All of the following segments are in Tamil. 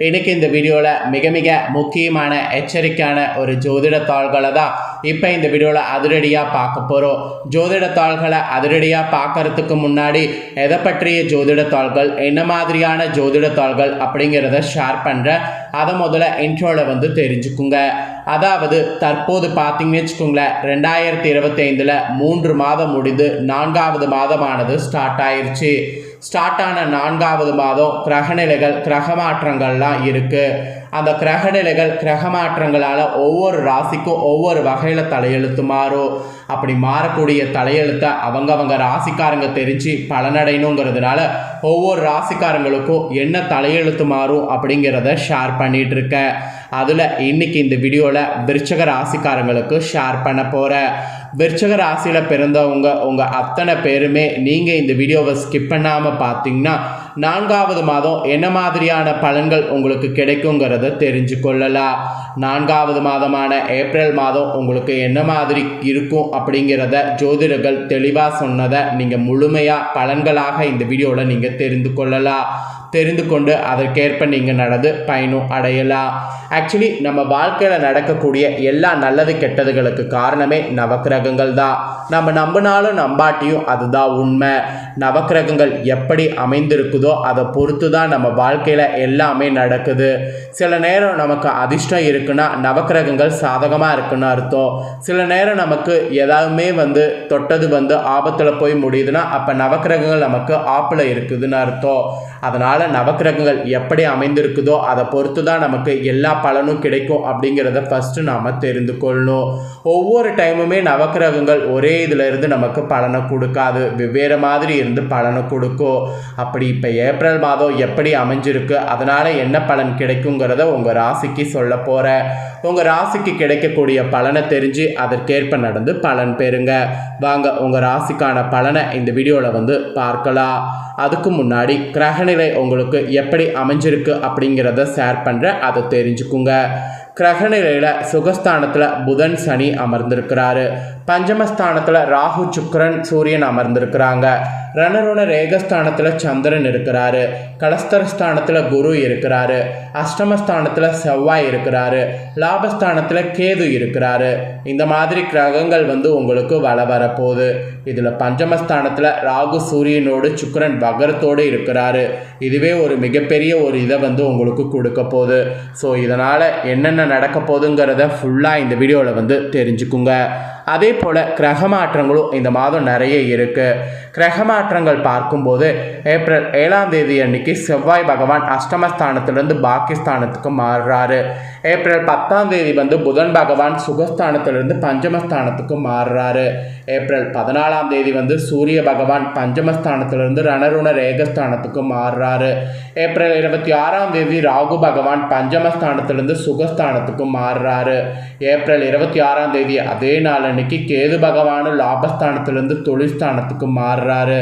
இன்னைக்கு இந்த வீடியோவில் மிக மிக முக்கியமான எச்சரிக்கையான ஒரு ஜோதிட தாள்களை தான் இப்போ இந்த வீடியோவில் அதிரடியாக பார்க்க போகிறோம் ஜோதிட தாள்களை அதிரடியாக பார்க்கறதுக்கு முன்னாடி எதை பற்றிய ஜோதிட தாள்கள் என்ன மாதிரியான ஜோதிட தாள்கள் அப்படிங்கிறத ஷேர் பண்ணுறேன் அதை முதல்ல இன்ட்ரோவில் வந்து தெரிஞ்சுக்குங்க. அதாவது தற்போது பார்த்தீங்கன்னு வச்சுக்கோங்களேன் ரெண்டாயிரத்தி இருபத்தைந்தில் மூன்று மாதம் முடிந்து நான்காவது மாதமானது ஸ்டார்ட் ஆயிடுச்சு ஸ்டார்ட் ஆன நான்காவது மாதம் கிரகநிலைகள் கிரக மாற்றங்கள்லாம் இருக்குது அந்த கிரகநிலைகள் கிரக மாற்றங்களால் ஒவ்வொரு ராசிக்கும் ஒவ்வொரு வகையில் தலையெழுத்து மாறும். அப்படி மாறக்கூடிய தலையெழுத்தை அவங்கவங்க ராசிக்காரங்க தெரிஞ்சு பலனடையணுங்கிறதுனால ஒவ்வொரு ராசிக்காரங்களுக்கும் என்ன தலையெழுத்து மாறும் அப்படிங்கிறத ஷேர் பண்ணிகிட்ருக்கேன் அதில் இன்னைக்கு இந்த வீடியோவில் விருச்சக ராசிக்காரங்களுக்கு ஷேர் பண்ண போகிறேன் விருச்சக ராசியில் பிறந்தவங்க உங்கள் அத்தனை பேருமே நீங்கள் இந்த வீடியோவை ஸ்கிப் பண்ணாமல் பார்த்தீங்கன்னா நான்காவது மாதம் என்ன மாதிரியான பலன்கள் உங்களுக்கு கிடைக்குங்கிறத தெரிஞ்சு கொள்ளலாம். நான்காவது மாதமான ஏப்ரல் மாதம் உங்களுக்கு என்ன மாதிரி இருக்கும் அப்படிங்கிறத ஜோதிடர்கள் தெளிவாக சொன்னதை நீங்கள் முழுமையாக பலன்களாக இந்த வீடியோவில் நீங்கள் தெரிந்து கொள்ளலாம். தெரிந்து கொண்டு அதற்கேற்ப நீங்கள் நடந்து பயனும் அடையலாம். ஆக்சுவலி நம்ம வாழ்க்கையில் நடக்கக்கூடிய எல்லா நல்லது கெட்டதுகளுக்கு காரணமே நவக்கிரகங்கள் தான். நம்ம நம்பினாலும் நம்பாட்டியும் அதுதான் உண்மை. நவக்கிரகங்கள் எப்படி அமைந்திருக்குதோ அதை பொறுத்து தான் நம்ம வாழ்க்கையில் எல்லாமே நடக்குது. சில நேரம் நமக்கு அதிர்ஷ்டம் இருக்குன்னா நவக்கிரகங்கள் சாதகமாக இருக்குன்னு அர்த்தம். சில நேரம் நமக்கு எதாவுமே வந்து தொட்டது வந்து ஆபத்தில் போய் முடியுதுன்னா அப்போ நவக்கிரகங்கள் நமக்கு ஆப்பில் இருக்குதுன்னு அர்த்தம். அதனால் நவக்கிரகங்கள் எப்படி அமைந்திருக்குதோ அதை பொறுத்து தான் நமக்கு எல்லா பலனும் கிடைக்கும் அப்படிங்கிறத ஃபஸ்ட்டு நாம் தெரிந்து கொள்ளணும். ஒவ்வொரு டைமுமே நவக்கிரகங்கள் ஒரே இதிலிருந்து நமக்கு பலனை கொடுக்காது. வெவ்வேறு மாதிரி இருந்து பலனை கொடுக்கும். அப்படி இப்போ ஏப்ரல் மாதம் எப்படி அமைஞ்சிருக்கு அதனால் என்ன பலன் கிடைக்குங்கிறத உங்கள் ராசிக்கு சொல்ல போகிறேன் உங்கள் ராசிக்கு கிடைக்கக்கூடிய பலனை தெரிஞ்சு அதற்கேற்ப நடந்து பலன் பெறுங்க. வாங்க உங்கள் ராசிக்கான பலனை இந்த வீடியோவில் வந்து பார்க்கலாம். அதுக்கு முன்னாடி கிரகநிலை உங்களுக்கு எப்படி அமைஞ்சிருக்கு அப்படிங்கிறத ஷேர் பண்ணுறேன் அதை தெரிஞ்சுக்குங்க. கிரகநிலையில் சுகஸ்தானத்தில் புதன் சனி அமர்ந்திருக்கிறாரு. பஞ்சமஸ்தானத்தில் ராகு சுக்கரன் சூரியன் அமர்ந்திருக்கிறாங்க. ரணருண ரேகஸ்தானத்தில் சந்திரன் இருக்கிறாரு. கலஸ்தரஸ்தானத்தில் குரு இருக்கிறாரு. அஷ்டமஸ்தானத்தில் செவ்வாய் இருக்கிறாரு. லாபஸ்தானத்தில் கேது இருக்கிறாரு. இந்த மாதிரி கிரகங்கள் வந்து உங்களுக்கு வள வரப்போகுது. இதில் பஞ்சமஸ்தானத்தில் ராகு சூரியனோடு சுக்கரன் வகரத்தோடு இருக்கிறாரு. இதுவே ஒரு மிகப்பெரிய ஒரு இதை வந்து உங்களுக்கு கொடுக்க போகுது. ஸோ இதனால் என்னென்ன நடக்க போகுதுங்கிறத ஃபுல்லாக இந்த வீடியோவில் வந்து தெரிஞ்சுக்குங்க. அதே போல் கிரக மாற்றங்களும் இந்த மாதம் நிறைய இருக்குது கிரக மாற்றங்கள் பார்க்கும்போது ஏப்ரல் ஏழாம் தேதி அன்னைக்கு செவ்வாய் பகவான் அஷ்டமஸ்தானத்திலிருந்து பாகிஸ்தானத்துக்கு மாறுறாரு. ஏப்ரல் பத்தாம் தேதி வந்து புதன் பகவான் சுகஸ்தானத்திலிருந்து பஞ்சமஸ்தானத்துக்கு மாறுறாரு. ஏப்ரல் பதினாலாம் தேதி வந்து சூரிய பகவான் பஞ்சமஸ்தானத்திலிருந்து ரணருண ரேகஸ்தானத்துக்கு மாறுறாரு. ஏப்ரல் இருபத்தி ஆறாம் தேதி ராகு பகவான் பஞ்சமஸ்தானத்திலிருந்து சுகஸ்தானத்துக்கு மாறுறாரு. ஏப்ரல் இருபத்தி ஆறாம் தேதி அதே நாள் அன்னைக்கு கேது பகவானும் லாபஸ்தானத்திலிருந்து தொழில்ஸ்தானத்துக்கு மாறுறாரு?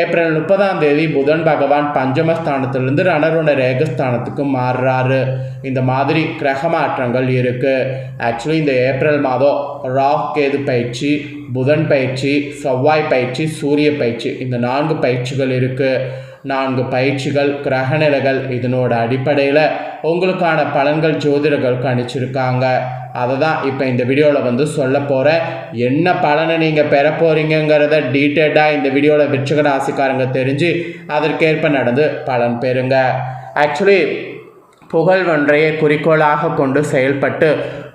ஏப்ரல் முப்பதாம் தேதி புதன் பகவான் பஞ்சமஸ்தானத்திலிருந்து ரணருண ரேகஸ்தானத்துக்கு மாறுறாரு. இந்த மாதிரி கிரக மாற்றங்கள் இருக்குது ஆக்சுவலி இந்த ஏப்ரல் மாதம் ராக் கேது பயிற்சி புதன் பயிற்சி செவ்வாய் பயிற்சி சூரிய பயிற்சி இந்த நான்கு பயிற்சிகள் இருக்குது நான்கு பயிற்சிகள் கிரக நிலைகள் இதனோட அடிப்படையில் உங்களுக்கான பலன்கள் ஜோதிடர்கள் கணிச்சிருக்காங்க அதை தான் இப்போ இந்த வீடியோவில் வந்து சொல்ல போகிறேன் என்ன பலனை நீங்கள் பெற போகிறீங்கிறத டீட்டெயில்டாக இந்த வீடியோவில் விருச்சக ராசிக்காரங்க தெரிஞ்சு அதற்கேற்ப நடந்து பலன் பெறுங்க. ஆக்சுவலி புகழ் ஒன்றையே குறிக்கோளாக கொண்டு செயல்பட்டு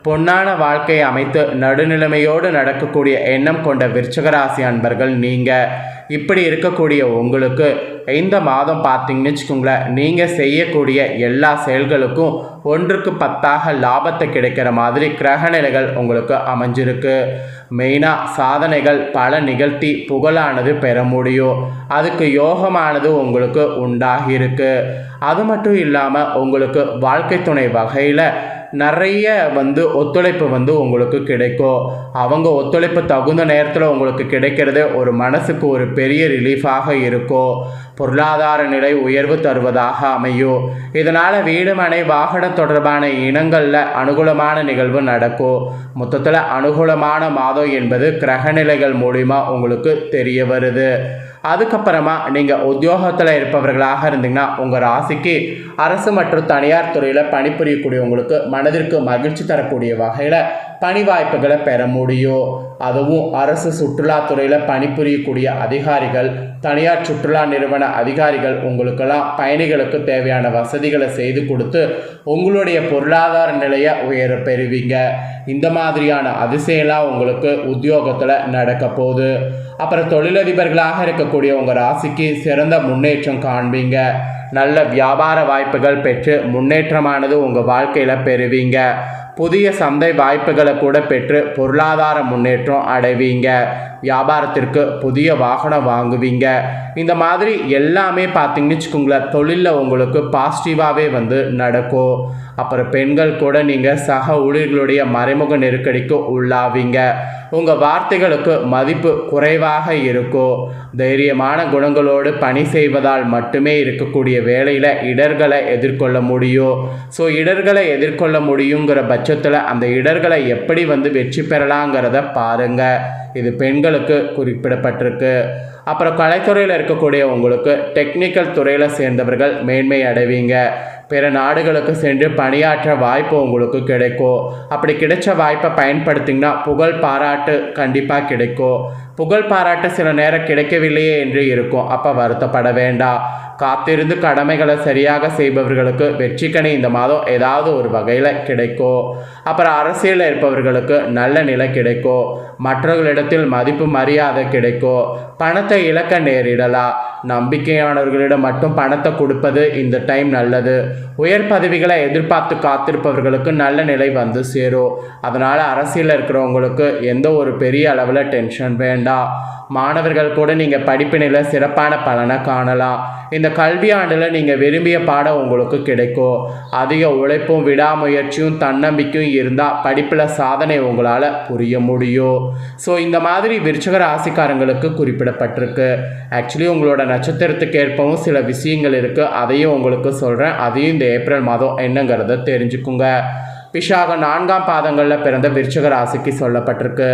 பொன்னான வாழ்க்கையை அமைத்து நடுநிலைமையோடு நடக்கக்கூடிய எண்ணம் கொண்ட விருச்சகராசி அன்பர்கள் நீங்கள் இப்படி இருக்கக்கூடிய உங்களுக்கு இந்த மாதம் பார்த்தீங்கன்னு வச்சுக்கோங்களேன் நீங்கள் செய்யக்கூடிய எல்லா செயல்களுக்கும் ஒன்றுக்கு பத்தாக லாபத்தை கிடைக்கிற மாதிரி கிரகநிலைகள் உங்களுக்கு அமைஞ்சிருக்கு. மெயினாக சாதனைகள் பல நிகழ்த்தி புகழானது பெற முடியும். அதுக்கு யோகமானது உங்களுக்கு உண்டாகியிருக்கு. அது மட்டும் இல்லாமல் உங்களுக்கு வாழ்க்கை துணை வகையில் நிறைய வந்து ஒத்துழைப்பு வந்து உங்களுக்கு கிடைக்கும். அவங்க ஒத்துழைப்பு தகுந்த நேரத்தில் உங்களுக்கு கிடைக்கிறது ஒரு மனசுக்கு ஒரு பெரிய ரிலீஃபாக இருக்கும். பொருளாதார நிலை உயர்வு தருவதாக அமையும். இதனால் வீடுமனை வாகனம் தொடர்பான இனங்களில் அனுகூலமான நிகழ்வு நடக்கும். மொத்தத்தில் அனுகூலமான மாதம் என்பது கிரகநிலைகள் மூலிமா உங்களுக்கு தெரிய வருது. அதுக்கப்புறமா நீங்கள் உத்தியோகத்தில் இருப்பவர்களாக இருந்தீங்கன்னா உங்கள் ராசிக்கு அரசு மற்றும் தனியார் துறையில் பணிபுரியக்கூடியவங்களுக்கு மனதிற்கு மகிழ்ச்சி தரக்கூடிய வகையில் பணி வாய்ப்புகளை பெற முடியும். அதுவும் அரசு சுற்றுலாத்துறையில் பணிபுரியக்கூடிய அதிகாரிகள் தனியார் சுற்றுலா நிறுவன அதிகாரிகள் உங்களுக்கெல்லாம் பயணிகளுக்கு தேவையான வசதிகளை செய்து கொடுத்து உங்களுடைய பொருளாதார நிலையை உயர பெறுவீங்க. இந்த மாதிரியான அதிசயம்லாம் உங்களுக்கு உத்தியோகத்தில் நடக்க போகுது. அப்புறம் தொழிலதிபர்களாக இருக்க இருக்கக்கூடிய உங்கள் ராசிக்கு சிறந்த முன்னேற்றம் காண்பீங்க. நல்ல வியாபார வாய்ப்புகள் பெற்று முன்னேற்றமானது உங்கள் வாழ்க்கையில் பெறுவீங்க. புதிய சந்தை வாய்ப்புகளை கூட பெற்று பொருளாதார முன்னேற்றம் அடைவீங்க. வியாபாரத்திற்கு புதிய வாகனம் வாங்குவீங்க. இந்த மாதிரி எல்லாமே பார்த்தீங்கன்னு வச்சுக்கோங்களேன் தொழிலில் உங்களுக்கு பாசிட்டிவாகவே வந்து நடக்கும். அப்புறம் பெண்கள் கூட நீங்கள் சக ஊழியர்களுடைய மறைமுக நெருக்கடிக்கு உள்ளாவீங்க. உங்கள் வார்த்தைகளுக்கு மதிப்பு குறைவாக இருக்கும் தைரியமான குணங்களோடு பணி செய்வதால் மட்டுமே இருக்கக்கூடிய வேலையில் இடர்களை எதிர்கொள்ள முடியும் ஸோ இடர்களை எதிர்கொள்ள முடியுங்கிற பட்சத்தில் அந்த இடர்களை எப்படி வந்து வெற்றி பெறலாங்கிறத பாருங்கள் இது பெண்களுக்கு குறிப்பிடப்பட்டிருக்கு. அப்புறம் கலைத்துறையில் இருக்கக்கூடிய உங்களுக்கு டெக்னிக்கல் துறையில் சேர்ந்தவர்கள் மேன்மை அடைவீங்க. பிற நாடுகளுக்கு சென்று பணியாற்ற வாய்ப்பு உங்களுக்கு கிடைக்கும் அப்படி கிடைச்ச வாய்ப்பை பயன்படுத்திங்கன்னா புகழ் பாராட்டு கண்டிப்பாக கிடைக்கும் புகழ் பாராட்டு சில நேரம் கிடைக்கவில்லையே என்று இருக்கும். அப்போ வருத்தப்பட வேண்டாம் காத்திருந்து கடமைகளை சரியாக செய்பவர்களுக்கு வெற்றிக்கணி இந்த மாதம் ஏதாவது ஒரு வகையில் கிடைக்கும் அப்புறம் அரசியலில் இருப்பவர்களுக்கு நல்ல நிலை கிடைக்கும் மற்றவர்களிடத்தில் மதிப்பு மரியாதை கிடைக்கும் பணத்தை இழக்க நேரிடலாம் நம்பிக்கையானவர்களிடம் மட்டும் பணத்தை கொடுப்பது இந்த டைம் நல்லது. உயர் பதவிகளை எதிர்பார்த்து காத்திருப்பவர்களுக்கு நல்ல நிலை வந்து சேரும். அதனால் அரசியலில் இருக்கிறவங்களுக்கு எந்த ஒரு பெரிய அளவில் டென்ஷன் வேண்டாம். மாணவர்கள் கூட நீங்கள் படிப்பினில் சிறப்பான பலனை காணலாம். இந்த கல்வியாண்டில் நீங்கள் விரும்பிய பாடம் உங்களுக்கு கிடைக்கும். அதிக உழைப்பும் விடாமுயற்சியும் தன்னம்பிக்கையும் இருந்தால் படிப்பில் சாதனை உங்களால் புரிய முடியும். ஸோ இந்த மாதிரி விருச்சக ராசிக்காரங்களுக்கு குறிப்பிடப்பட்டிருக்கு. ஆக்சுவலி உங்களோட நட்சத்திரத்துக்கு ஏற்பவும் சில விஷயங்கள் இருக்குது அதையும் உங்களுக்கு சொல்கிறேன் அதையும் இந்த ஏப்ரல் மாதம் என்னங்கிறத தெரிஞ்சுக்குங்க. விஷாக நான்காம் பாதங்களில் பிறந்த விருச்சக ராசிக்கு சொல்லப்பட்டிருக்கு.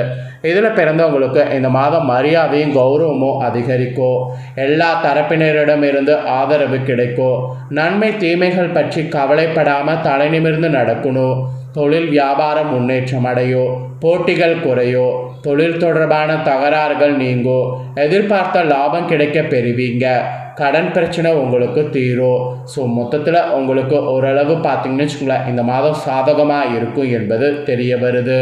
இதில் பிறந்தவங்களுக்கு இந்த மாதம் மரியாதையும் கௌரவமும் அதிகரிக்கும். எல்லா தரப்பினரிடமிருந்து ஆதரவு கிடைக்கும். நன்மை தீமைகள் பற்றி கவலைப்படாமல் தலை நிமிர்ந்து நடக்கணும். தொழில் வியாபாரம் முன்னேற்றம் அடையோ போட்டிகள் குறையோ தொழில் தொடர்பான தகராறுகள் நீங்கோ எதிர்பார்த்த லாபம் கிடைக்க பெறுவீங்க. கடன் பிரச்சனை உங்களுக்கு தீரும் ஸோ மொத்தத்தில் உங்களுக்கு ஓரளவு பார்த்தீங்கன்னு வச்சுக்கோங்களேன் இந்த மாதம் சாதகமாக இருக்கும் என்பது தெரிய வருது.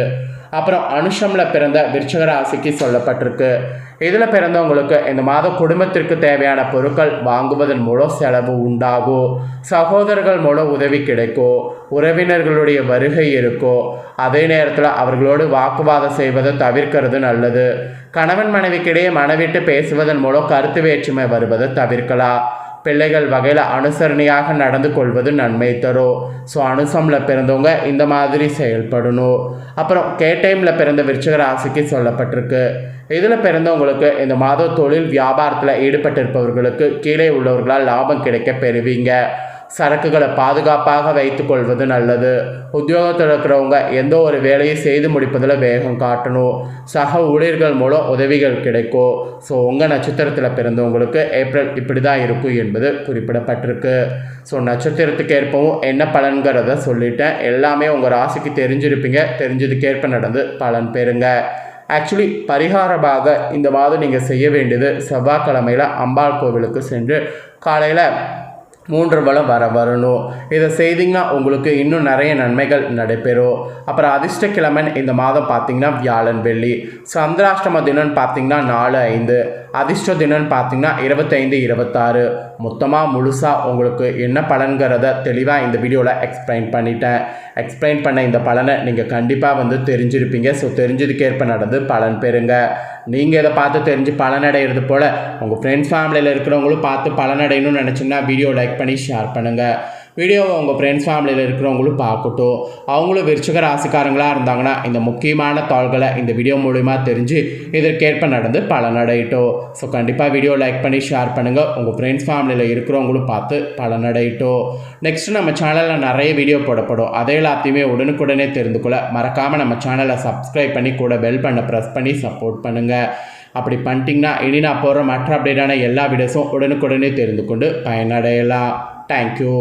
அப்புறம் அனுஷமில் பிறந்த விருச்சக ராசிக்கு சொல்லப்பட்டிருக்கு. இதில் பிறந்தவங்களுக்கு இந்த மாதம் குடும்பத்திற்கு தேவையான பொருட்கள் வாங்குவதன் மூலம் செலவு உண்டாகும். சகோதரர்கள் மூலம் உதவி கிடைக்கும். உறவினர்களுடைய வருகை இருக்கும் அதே நேரத்தில் அவர்களோடு வாக்குவாதம் செய்வதை தவிர்க்கிறது நல்லது. கணவன் மனைவிக்கிடையே மனவிட்டு பேசுவதன் மூலம் கருத்து வேற்றுமை வருவதை தவிர்க்கலாம். பிள்ளைகள் வகையில் அனுசரணையாக நடந்து கொள்வது நன்மை தரும் ஸோ அனுசமில் பிறந்தவங்க இந்த மாதிரி செயல்படணும். அப்புறம் கே டைமில் பிறந்த விருச்சிக ராசிக்கு சொல்லப்பட்டிருக்கு. இதில் பிறந்தவங்களுக்கு இந்த மாதம் தொழில் வியாபாரத்தில் ஈடுபட்டிருப்பவர்களுக்கு கீழே உள்ளவர்களால் லாபம் கிடைக்க பெறுவீங்க. சரக்குகளை பாதுகாப்பாக வைத்துக்கொள்வது நல்லது. உத்தியோகத்தில் இருக்கிறவங்க எந்த ஒரு வேலையை செய்து முடிப்பதில் வேகம் காட்டணும். சக ஊழியர்கள் மூலம் உதவிகள் கிடைக்கும். ஸோ உங்கள் நட்சத்திரத்தில் பிறந்தவங்களுக்கு ஏப்ரல் இப்படி தான் இருக்கும் என்பது குறிப்பிடப்பட்டிருக்கு. ஸோ நட்சத்திரத்துக்கு ஏற்பவும் என்ன பலன்கிறத சொல்லிட்டேன். எல்லாமே உங்கள் ராசிக்கு தெரிஞ்சிருப்பீங்க. தெரிஞ்சதுக்கேற்ப நடந்து பலன் பெறுங்க. ஆக்சுவலி பரிகாரமாக இந்த மாதம் நீங்கள் செய்ய வேண்டியது செவ்வாய்க்கிழமையில் அம்பாள் கோவிலுக்கு சென்று காலையில் மூன்று பலம் வர வரணும். இதை செய்தீங்கன்னா உங்களுக்கு இன்னும் நிறைய நன்மைகள் நடைபெறும். அப்புறம் அதிர்ஷ்டக்கிழமன் இந்த மாதம் பார்த்தீங்கன்னா வியாழன் வெள்ளி. சந்திராஷ்டம தினம் பார்த்தீங்கன்னா நாலு ஐந்து. அதிர்ஷ்ட தினம்னு பார்த்தீங்கன்னா இருபத்தைந்து இருபத்தாறு. மொத்தமாக முழுசாக உங்களுக்கு என்ன பலன்கிறத தெளிவாக இந்த வீடியோவில் எக்ஸ்பிளைன் பண்ணிட்டேன். எக்ஸ்பிளைன் பண்ண இந்த பலனை நீங்கள் கண்டிப்பாக வந்து தெரிஞ்சிருப்பீங்க. ஸோ தெரிஞ்சதுக்கேற்ப நடந்து பலன் பெறுங்க. நீங்கள் இதை பார்த்து தெரிஞ்சு பலனடைகிறது போல் உங்கள் ஃப்ரெண்ட்ஸ் ஃபேமிலியில் இருக்கிறவங்களும் பார்த்து பலனடையணும்னு நினச்சிங்கன்னா வீடியோ லைக் பண்ணி ஷேர் பண்ணுங்கள் வீடியோவை உங்கள் ஃப்ரெண்ட்ஸ் ஃபேமிலியில் இருக்கிறவங்களும் பார்க்கட்டும். அவங்களும் விருச்சிக ராசிக்காரங்களாக இருந்தாங்கன்னா இந்த முக்கியமான தாள்களை இந்த வீடியோ மூலிமா தெரிஞ்சு இதற்கேற்ப நடந்து பலனடையிட்டோம். ஸோ கண்டிப்பாக வீடியோ லைக் பண்ணி ஷேர் பண்ணுங்கள் உங்கள் ஃப்ரெண்ட்ஸ் ஃபேமிலியில் இருக்கிறவங்களும் பார்த்து பலனடையட்டும். நெக்ஸ்ட் நம்ம சேனலில் நிறைய வீடியோ போடப்படும். அதை எல்லாத்தையுமே உடனுக்குடனே தெரிந்து கொள்ள மறக்காமல் நம்ம சேனலை சப்ஸ்கிரைப் பண்ணி கூட பெல் பண்ண ப்ரெஸ் பண்ணி சப்போர்ட் பண்ணுங்கள் அப்படி பண்ணிட்டீங்கன்னா இனி நான் போகிற மற்ற அப்டேட்டான எல்லா வீடியோஸும் உடனுக்குடனே தெரிந்து கொண்டு பயனடையலாம். தேங்க்யூ